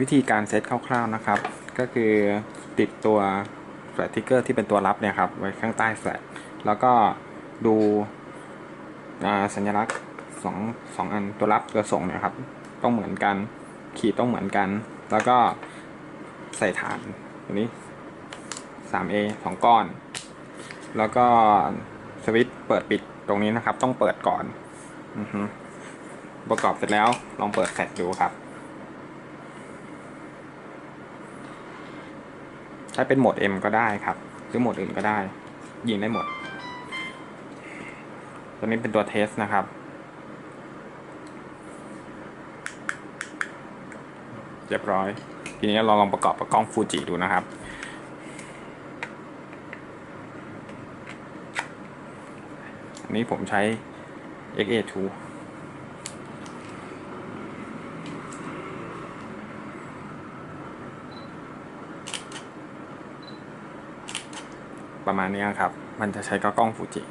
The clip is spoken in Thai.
วิธีการเซตคร่าวๆนะครับ ก็คือติดตัวแฟลชทิกเกอร์ที่เป็นตัวรับเนี่ยครับไว้ข้างใต้แฟลชแล้วก็ดูสัญลักษณ์สองสองอันตัวรับตัวส่งเนี่ยครับต้องเหมือนกันขีดต้องเหมือนกัน แล้วก็ใส่ฐานตัวนี้ 3A สองก้อน แล้วก็สวิตช์เปิดปิดตรงนี้นะครับ ต้องเปิดก่อนอประกอบเสร็จแล้วลองเปิดแฟลชดูครับ ช้เป็นโหมด M ก็ได้ครับ หรือโหมดอื่นก็ได้ ยิงได้หมด ตัวนี้เป็นตัวเทสนะครับ เรียบร้อย ทีนี้เราลองประกอบกับกล้องฟูจิดูนะครับ อันนี้ผมใช้ XA2 ประมาณนี้ครับ มันจะใช้กับกล้องฟูจิ